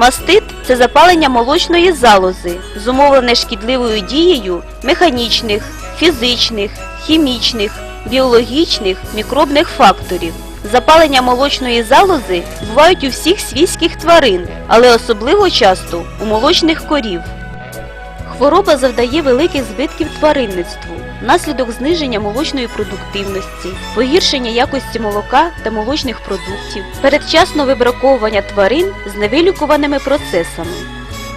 Мастит це запалення молочної залози, зумовлене шкідливою дією механічних, фізичних, хімічних, біологічних, мікробних факторів. Запалення молочної залози бувають у всіх свійських тварин, але особливо часто у молочних корів. Хвороба завдає великих збитків тваринництву внаслідок зниження молочної продуктивності, погіршення якості молока та молочних продуктів, передчасного вибраковування тварин з невилікуваними процесами.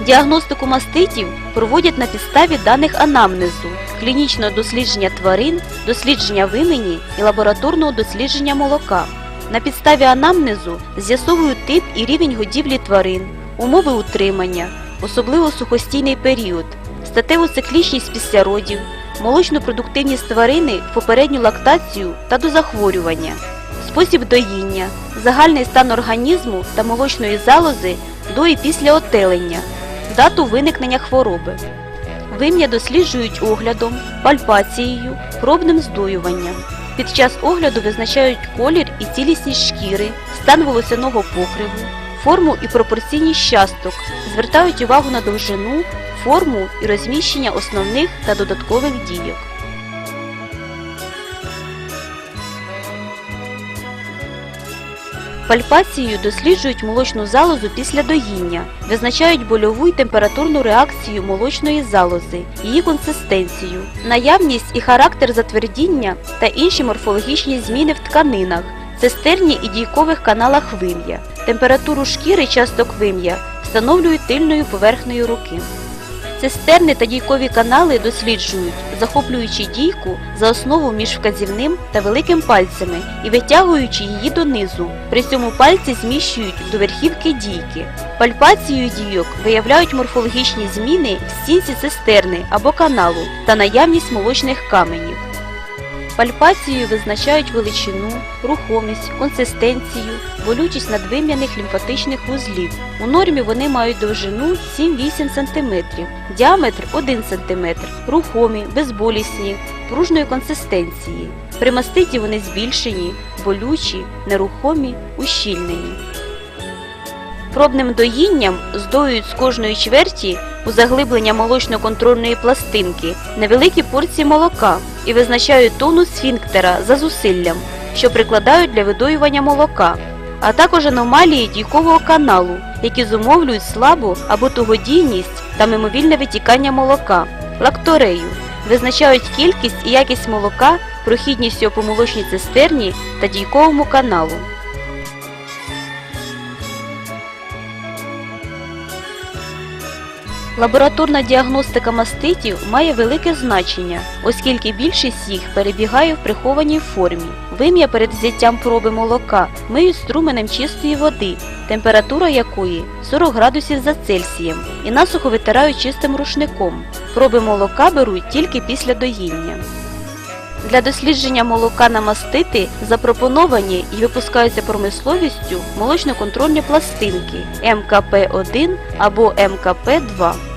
Діагностику маститів проводять на підставі даних анамнезу, клінічного дослідження тварин, дослідження вимені і лабораторного дослідження молока. На підставі анамнезу з'ясовують тип і рівень годівлі тварин, умови утримання, особливо сухостійний період, статеву циклічність після родів, молочну продуктивність тварини в попередню лактацію та до захворювання, спосіб доїння, загальний стан організму та молочної залози до і після отелення, дату виникнення хвороби. Вим'я досліджують оглядом, пальпацією, пробним здоюванням. Під час огляду визначають колір і цілісність шкіри, стан волосяного покриву, форму і пропорційність часток, звертають увагу на довжину, форму і розміщення основних та додаткових дійок. Пальпацією досліджують молочну залозу після доїння, визначають больову і температурну реакцію молочної залози, її консистенцію, наявність і характер затвердіння та інші морфологічні зміни в тканинах, цистерні і дійкових каналах вим'я. Температуру шкіри часток вим'я встановлюють тильною поверхнею руки. Цистерни та дійкові канали досліджують, захоплюючи дійку за основу між вказівним та великим пальцями і витягуючи її донизу. При цьому пальці зміщують до верхівки дійки. Пальпацією дійок виявляють морфологічні зміни в стінці цистерни або каналу та наявність молочних каменів. Пальпацією визначають величину, рухомість, консистенцію, болючість надвим'яних лімфатичних вузлів. У нормі вони мають довжину 7-8 см, діаметр 1 см, рухомі, безболісні, пружної консистенції. При маститі вони збільшені, болючі, нерухомі, ущільнені. Пробним доїнням здоюють з кожної чверті у заглиблення молочно-контрольної пластинки невеликі порції молока і визначають тонус сфінктера за зусиллям, що прикладають для видоювання молока, а також аномалії дійкового каналу, які зумовлюють слабу або тугодійність та мимовільне витікання молока, лакторею, визначають кількість і якість молока, прохідність його по молочній цистерні та дійковому каналу. Лабораторна діагностика маститів має велике значення, оскільки більшість їх перебігає в прихованій формі. Вим'я перед взяттям проби молока миють струменем чистої води, температура якої 40 градусів за Цельсієм, і насухо витирають чистим рушником. Проби молока беруть тільки після доїння. Для дослідження молока на мастити запропоновані і випускаються промисловістю молочно-контрольні пластинки МКП-1 або МКП-2.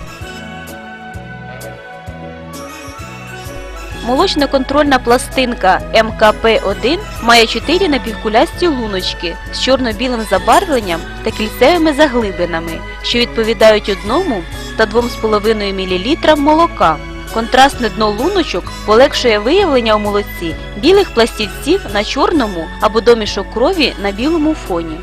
Молочно-контрольна пластинка МКП-1 має 4 напівкулясті луночки з чорно-білим забарвленням та кільцевими заглибинами, що відповідають 1 та 2,5 мл молока. Контрастне дно луночок полегшує виявлення у молоці білих пластівців на чорному або домішок крові на білому фоні.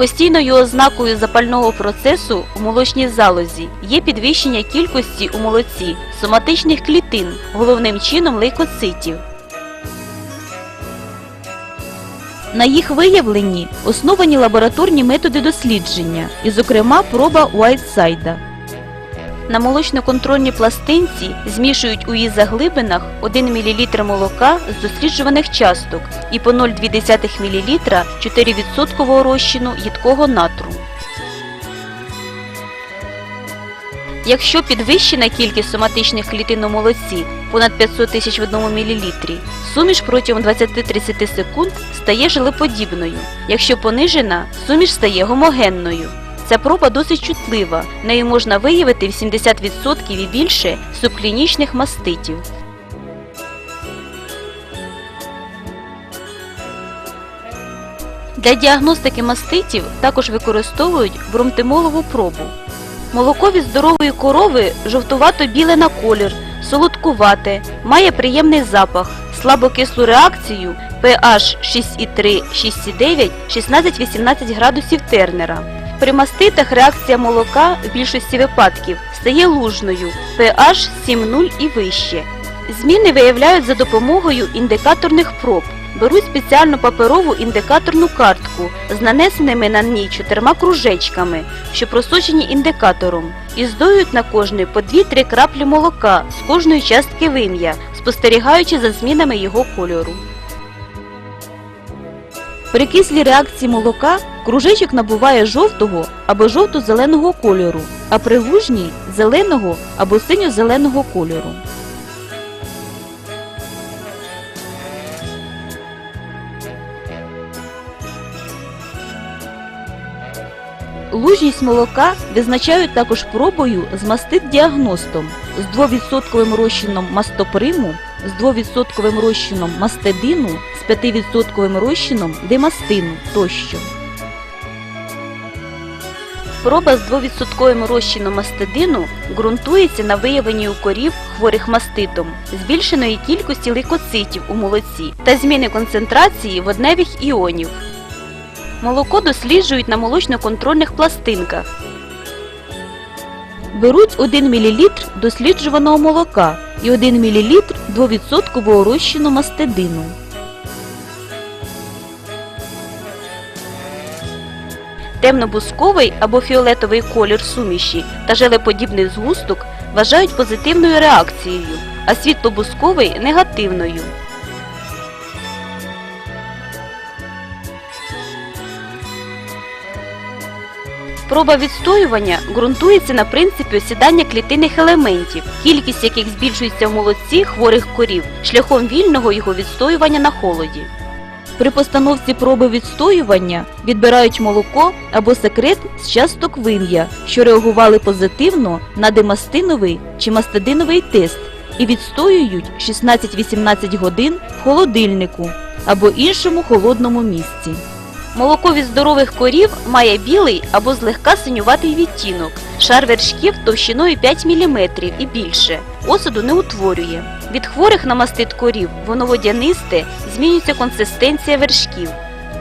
Постійною ознакою запального процесу у молочній залозі є підвищення кількості у молоці соматичних клітин, головним чином лейкоцитів. На їх виявленні основані лабораторні методи дослідження, і, зокрема, проба Уайтсайда. На молочно-контрольній пластинці змішують у її заглибинах 1 мл молока з досліджуваних часток і по 0,2 мл 4% розчину їдкого натру. Якщо підвищена кількість соматичних клітин у молоці понад 500 тисяч в 1 мл, суміш протягом 20-30 секунд стає желеподібною. Якщо понижена, суміш стає гомогенною. Ця проба досить чутлива, нею можна виявити в 70% і більше субклінічних маститів. Для діагностики маститів також використовують бромтимолову пробу. Молоко від здорової корови жовтувато-біле на колір, солодкувате, має приємний запах, слабокислу реакцію pH 6,3, 6,9, 16-18 градусів Тернера. При маститах реакція молока в більшості випадків стає лужною pH 7,0 і вище. Зміни виявляють за допомогою індикаторних проб. Беруть спеціальну паперову індикаторну картку з нанесеними на ній чотирма кружечками, що просочені індикатором, і здоюють на кожний по 2-3 краплі молока з кожної частки вим'я, спостерігаючи за змінами його кольору. При кислій реакції молока кружечок набуває жовтого або жовто-зеленого кольору, а при лужній – зеленого або синьо-зеленого кольору. Лужність молока визначають також пробою з мастит-діагностом з 2% розчином мастоприму, з 2% розчином мастедину, з 5% розчином демастину тощо. Проба з 2% розчином мастидину ґрунтується на виявленні у корів хворих маститом збільшеної кількості лейкоцитів у молоці та зміни концентрації водневих іонів. Молоко досліджують на молочно-контрольних пластинках. Беруть 1 мл досліджуваного молока і 1 мл 2% розчину мастедину. Темнобусковий або фіолетовий колір суміші та желеподібний згусток вважають позитивною реакцією, а світлобусковий негативною. Проба відстоювання ґрунтується на принципі осідання клітинних елементів, кількість яких збільшується в молоці хворих корів шляхом вільного його відстоювання на холоді. При постановці проби відстоювання відбирають молоко або секрет з часток вим'я, що реагували позитивно на демастиновий чи мастединовий тест і відстоюють 16-18 годин в холодильнику або іншому холодному місці. Молоко від здорових корів має білий або злегка синюватий відтінок. Шар вершків товщиною 5 мм і більше. Осаду не утворює. Від хворих на мастит корів воно водянисте, змінюється консистенція вершків.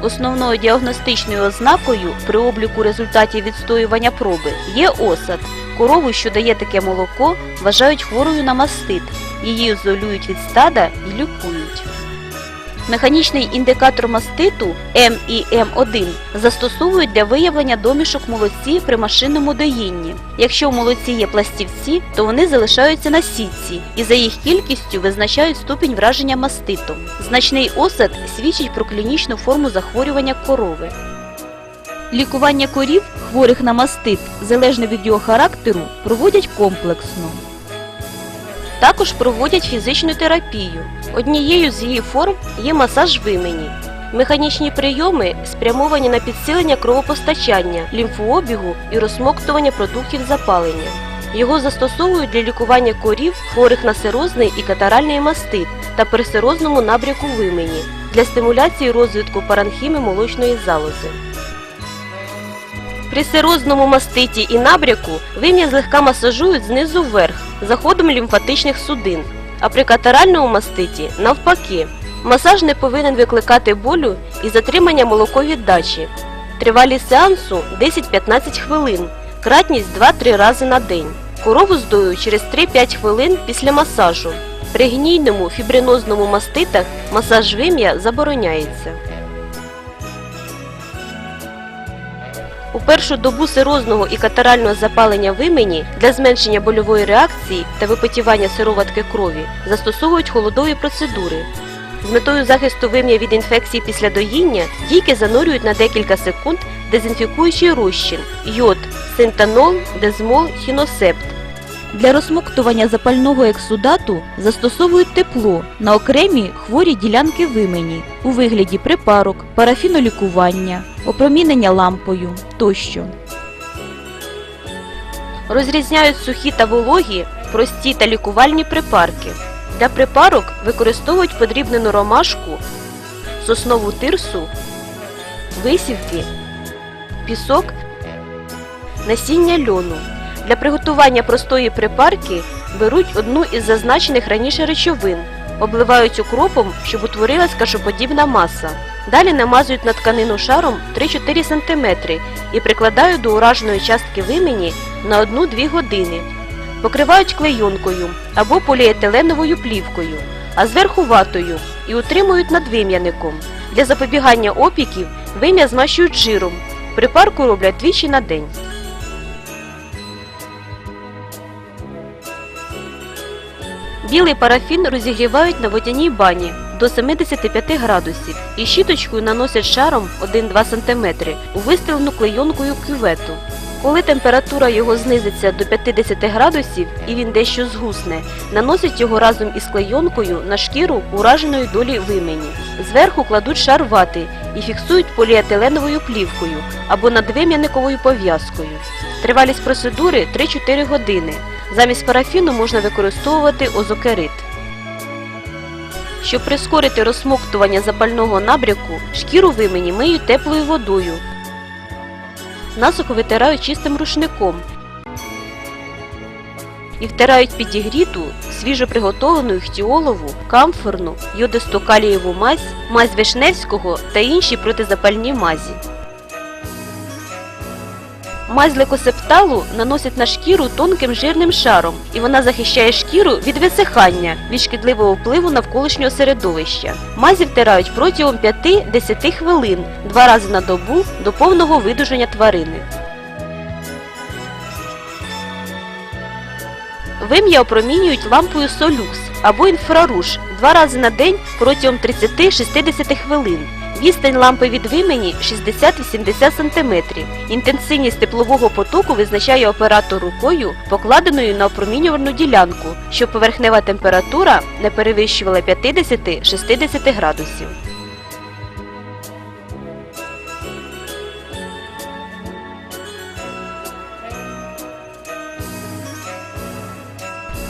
Основною діагностичною ознакою при обліку результатів відстоювання проби є осад. Корову, що дає таке молоко, вважають хворою на мастит. Її ізолюють від стада і лікують. Механічний індикатор маститу МІМ1 застосовують для виявлення домішок в молоці при машинному доїнні. Якщо в молоці є пластівці, то вони залишаються на сітці і за їх кількістю визначають ступінь враження маститом. Значний осад свідчить про клінічну форму захворювання корови. Лікування корів, хворих на мастит, залежно від його характеру, проводять комплексно. Також проводять фізичну терапію. Однією з її форм є масаж вимені. Механічні прийоми спрямовані на підсилення кровопостачання, лімфообігу і розсмоктування продуктів запалення. Його застосовують для лікування корів, хворих на сирозний і катаральний мастит та при сирозному набряку вимені для стимуляції розвитку паранхіми молочної залози. При сирозному маститі і набряку вим'я злегка масажують знизу вверх заходом лімфатичних судин, а при катаральному маститі навпаки. Масаж не повинен викликати болю і затримання молоковіддачі. Тривалість сеансу 10-15 хвилин, кратність 2-3 рази на день. Корову здоюють через 3-5 хвилин після масажу. При гнійному фібринозному маститах масаж вим'я забороняється. У першу добу сирозного і катарального запалення вимені для зменшення больової реакції та випотівання сироватки крові застосовують холодові процедури. З метою захисту вим'я від інфекції після доїння дійки занурюють на декілька секунд дезінфікуючий розчин йод, синтанол, дезмол, хіносепт. Для розсмоктування запального ексудату застосовують тепло на окремі хворі ділянки вимені у вигляді припарок, парафінолікування, опромінення лампою тощо. Розрізняють сухі та вологі, прості та лікувальні припарки. Для припарок використовують подрібнену ромашку, соснову тирсу, висівки, пісок, насіння льону. Для приготування простої припарки беруть одну із зазначених раніше речовин, обливають укропом, щоб утворилась кашоподібна маса. Далі намазують на тканину шаром 3-4 см і прикладають до ураженої частки вимені на 1-2 години. Покривають клейонкою або поліетиленовою плівкою, а зверху ватою і утримують над вим'яником. Для запобігання опіків вим'я змащують жиром. Припарку роблять двічі на день. Білий парафін розігрівають на водяній бані до 75 градусів і щіточкою наносять шаром 1-2 см у вистелену клейонкою кювету. Коли температура його знизиться до 50 градусів і він дещо згусне, наносять його разом із клейонкою на шкіру ураженої долі вимені. Зверху кладуть шар вати і фіксують поліетиленовою плівкою або надвим'яниковою пов'язкою. Тривалість процедури 3-4 години. Замість парафіну можна використовувати озокерит. Щоб прискорити розсмоктування запального набряку, шкіру вимені миють теплою водою. Насухо витирають чистим рушником і втирають підігріту, свіжо приготовану іхтіолову, камфорну, йодистокалієву мазь, мазь Вишневського та інші протизапальні мазі. Мазь лекосепталу наносять на шкіру тонким жирним шаром, і вона захищає шкіру від висихання, від шкідливого впливу навколишнього середовища. Мазі втирають протягом 5-10 хвилин, два рази на добу до повного видуження тварини. Вим'я опромінюють лампою солюкс або інфраруж два рази на день протягом 30-60 хвилин. Відстань лампи від вимені 60-80 см. Інтенсивність теплового потоку визначає оператор рукою, покладеною на опромінювальну ділянку, щоб поверхнева температура не перевищувала 50-60 градусів.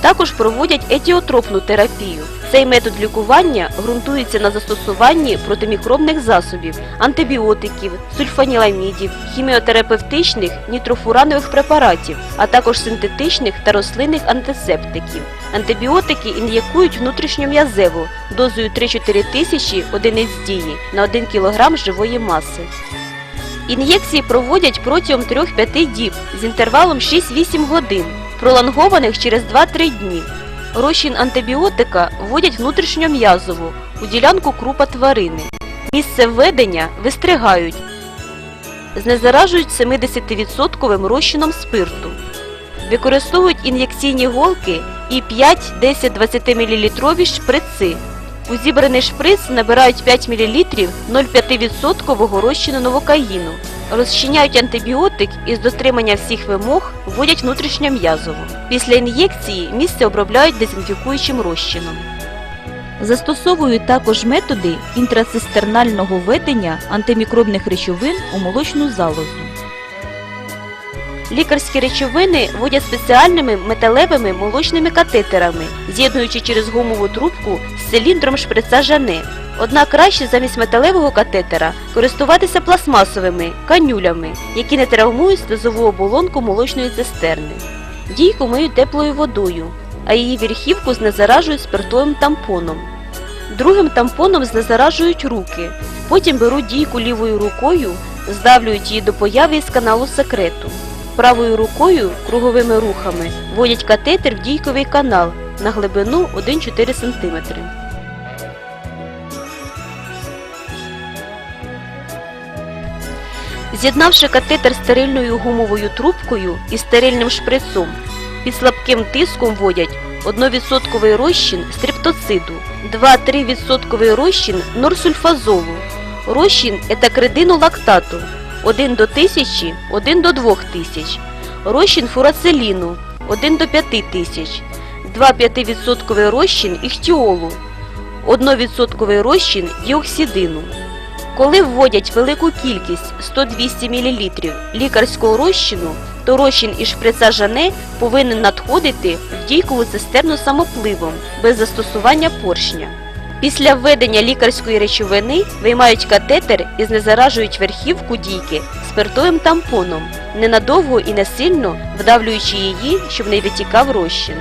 Також проводять етіотропну терапію. Цей метод лікування ґрунтується на застосуванні протимікробних засобів, антибіотиків, сульфаніламідів, хіміотерапевтичних нітрофуранових препаратів, а також синтетичних та рослинних антисептиків. Антибіотики ін'єкують внутрішньом'язево дозою 3-4 тисячі одиниць дії на 1 кг живої маси. Ін'єкції проводять протягом 3-5 діб з інтервалом 6-8 годин, пролонгованих через 2-3 дні. Розчин антибіотика вводять внутрішньом'язово у ділянку крупа тварини. Місце введення вистригають, знезаражують 70% розчином спирту. Використовують ін'єкційні голки і 5-10-20 мл шприци. У зібраний шприц набирають 5 мл 0,5% розчину новокаїну. Розчиняють антибіотик і з дотримання всіх вимог вводять внутрішньом'язово. Після ін'єкції місце обробляють дезінфікуючим розчином. Застосовують також методи інтрацистернального введення антимікробних речовин у молочну залозу. Лікарські речовини вводять спеціальними металевими молочними катетерами, з'єднуючи через гумову трубку з циліндром шприца Жане. Однак краще замість металевого катетера користуватися пластмасовими канюлями, які не травмують слизову оболонку молочної цистерни. Дійку миють теплою водою, а її верхівку знезаражують спиртовим тампоном. Другим тампоном знезаражують руки. Потім беруть дійку лівою рукою, здавлюють її до появи із каналу секрету. Правою рукою круговими рухами вводять катетер в дійковий канал на глибину 1-4 см. З'єднавши катетер стерильною гумовою трубкою і стерильним шприцом, під слабким тиском вводять 1% розчин стриптоциду, 2-3% розчин норсульфазолу, розчин етакридину лактату 1 до 1000, 1 до 2000, розчин фурацеліну 1 до 5000, 2-5% розчин іхтіолу, 1% розчин діоксидину. Коли вводять велику кількість 100-200 мл лікарського розчину, то розчин із шприца Жане повинен надходити в дійкову цистерну самопливом без застосування поршня. Після введення лікарської речовини виймають катетер і знезаражують верхівку дійки спиртовим тампоном, ненадовго і не сильно вдавлюючи її, щоб не витікав розчин.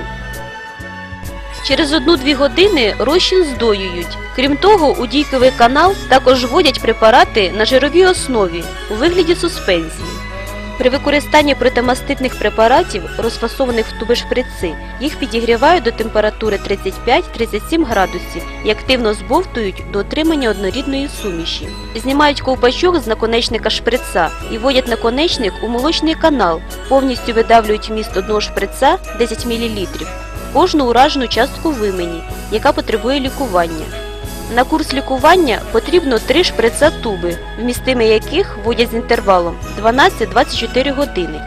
Через 1-2 години розчин здоюють. Крім того, у дійковий канал також вводять препарати на жировій основі у вигляді суспензії. При використанні протимаститних препаратів, розфасованих в туби шприци, їх підігрівають до температури 35-37 градусів і активно збовтують до отримання однорідної суміші. Знімають ковпачок з наконечника шприца і вводять наконечник у молочний канал, повністю видавлюють вміст одного шприца 10 мл кожну уражену частку вимені, яка потребує лікування. На курс лікування потрібно 3 шприца туби, вмістими яких вводять з інтервалом 12-24 години.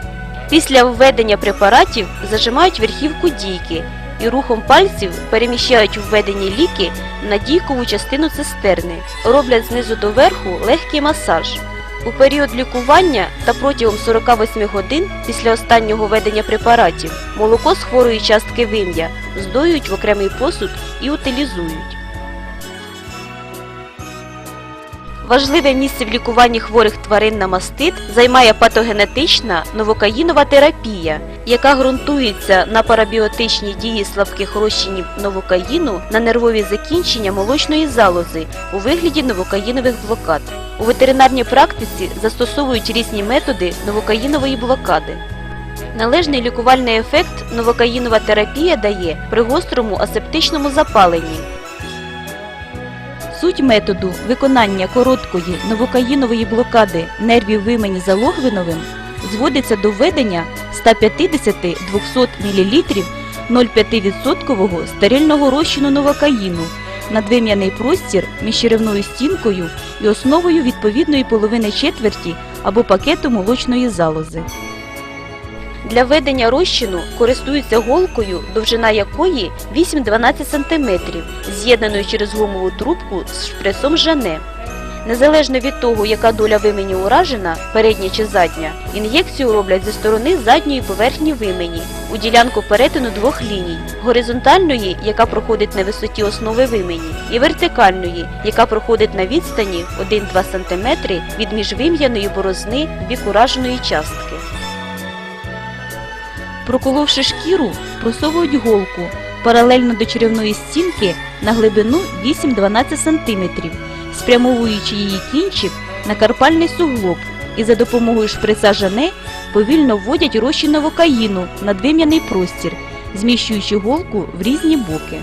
Після введення препаратів зажимають верхівку дійки і рухом пальців переміщають введені ліки на дійкову частину цистерни, роблять знизу до верху легкий масаж. У період лікування та протягом 48 годин після останнього введення препаратів молоко з хворої частки вим'я здоюють в окремий посуд і утилізують. Важливе місце в лікуванні хворих тварин на мастит займає патогенетична новокаїнова терапія, яка ґрунтується на парабіотичній дії слабких розчинів новокаїну на нервові закінчення молочної залози у вигляді новокаїнових блокад. У ветеринарній практиці застосовують різні методи новокаїнової блокади. Належний лікувальний ефект новокаїнова терапія дає при гострому асептичному запаленні, Суть методу виконання короткої новокаїнової блокади нервів вимені залогвиновим зводиться до введення 150-200 мл 0,5% стерильного розчину новокаїну надвим'яний простір між черевною стінкою і основою відповідної половини четверті або пакету молочної залози. Для ведення розчину користуються голкою, довжина якої 8-12 см, з'єднаною через гумову трубку з шприцом жане. Незалежно від того, яка доля вимені уражена, передня чи задня, ін'єкцію роблять зі сторони задньої поверхні вимені у ділянку перетину двох ліній горизонтальної, яка проходить на висоті основи вимені, і вертикальної, яка проходить на відстані 1-2 см від міжвим'яної борозни бік ураженої частки. Проколовши шкіру, просовують голку паралельно до черевної стінки на глибину 8-12 см, спрямовуючи її кінчик на карпальний суглоб і за допомогою шприца жане повільно вводять розчин новокаїну на двим'яний простір, зміщуючи голку в різні боки.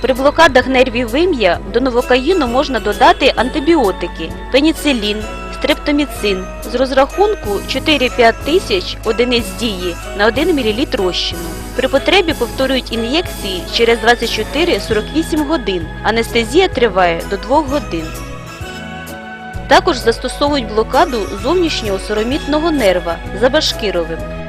При блокадах нервів вим'я до новокаїну можна додати антибіотики, пеніцилін, стрептоміцин з розрахунку 4-5 тисяч одиниць дії на 1 мл розчину. При потребі повторюють ін'єкції через 24-48 годин. Анестезія триває до 2 годин. Також застосовують блокаду зовнішнього соромітного нерва за башкировим.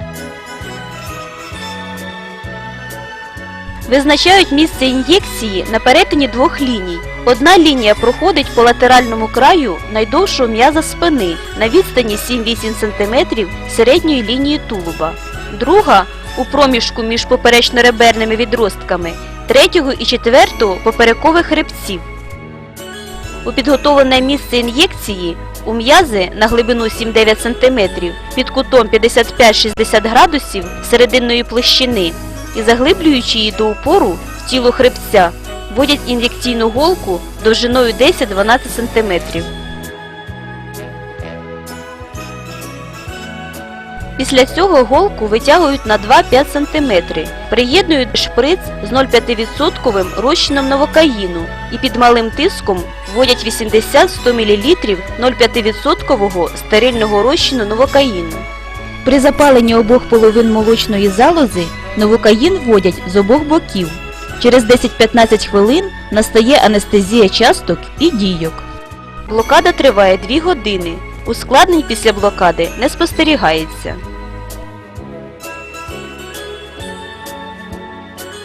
Визначають місце ін'єкції на перетині двох ліній. Одна лінія проходить по латеральному краю найдовшого м'яза спини на відстані 7-8 см середньої лінії тулуба. Друга у проміжку між поперечно-реберними відростками третього і четвертого поперекових хребців. У підготовлене місце ін'єкції у м'язи на глибину 7-9 см під кутом 55-60 градусів серединної площини і заглиблюючи її до упору в тіло хребця, вводять ін'єкційну голку довжиною 10-12 см. Після цього голку витягують на 2-5 см, приєднують шприц з 0,5% розчином новокаїну і під малим тиском вводять 80-100 мл 0,5% стерильного розчину новокаїну. При запаленні обох половин молочної залози новокаїн вводять з обох боків. Через 10-15 хвилин настає анестезія часток і дійок. Блокада триває 2 години. Ускладнень після блокади не спостерігається.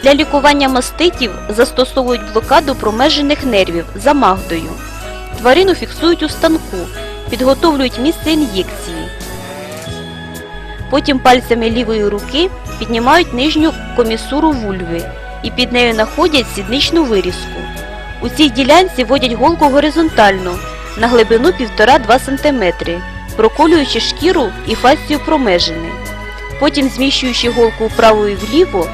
Для лікування маститів застосовують блокаду промежених нервів за магдою. Тварину фіксують у станку, підготовлюють місце ін'єкції. Потім пальцями лівої руки піднімають нижню комісуру вульви і під нею знаходять сідничну вирізку. У цій ділянці вводять голку горизонтально на глибину 1,5-2 см, проколюючи шкіру і фасцію промежини. Потім, зміщуючи голку вправо і вліво,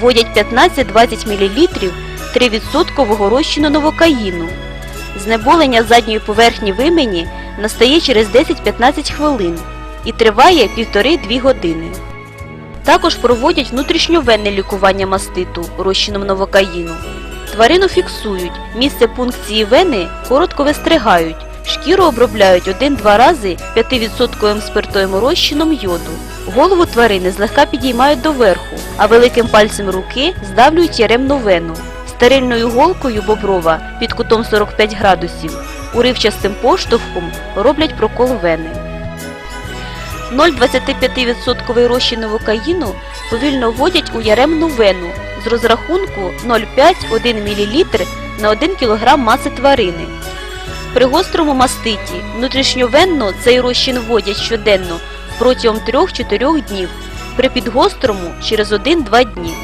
вводять 15-20 мл 3% розчину новокаїну. Знеболення задньої поверхні вимені настає через 10-15 хвилин і триває 1,5-2 години. Також проводять внутрішньовенне лікування маститу розчином новокаїну. Тварину фіксують, місце пункції вени коротко вистригають, шкіру обробляють 1-2 рази 5% спиртовим розчином йоду. Голову тварини злегка підіймають доверху, а великим пальцем руки здавлюють яремну вену. Стерильною голкою боброва під кутом 45 градусів уривчастим поштовхом роблять прокол вени. 0,25% розчин новокаїну повільно вводять у яремну вену з розрахунку 0,5-1 мл на 1 кг маси тварини. При гострому маститі внутрішньовенно цей розчин вводять щоденно протягом 3-4 днів, при підгострому через 1-2 дні.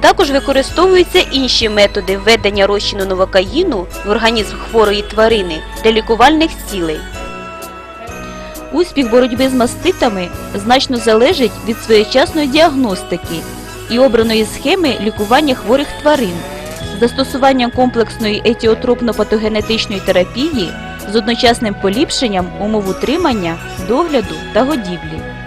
Також використовуються інші методи введення розчину новокаїну в організм хворої тварини для лікувальних цілей. Успіх боротьби з маститами значно залежить від своєчасної діагностики і обраної схеми лікування хворих тварин, застосування комплексної етіотропно-патогенетичної терапії з одночасним поліпшенням умов утримання, догляду та годівлі.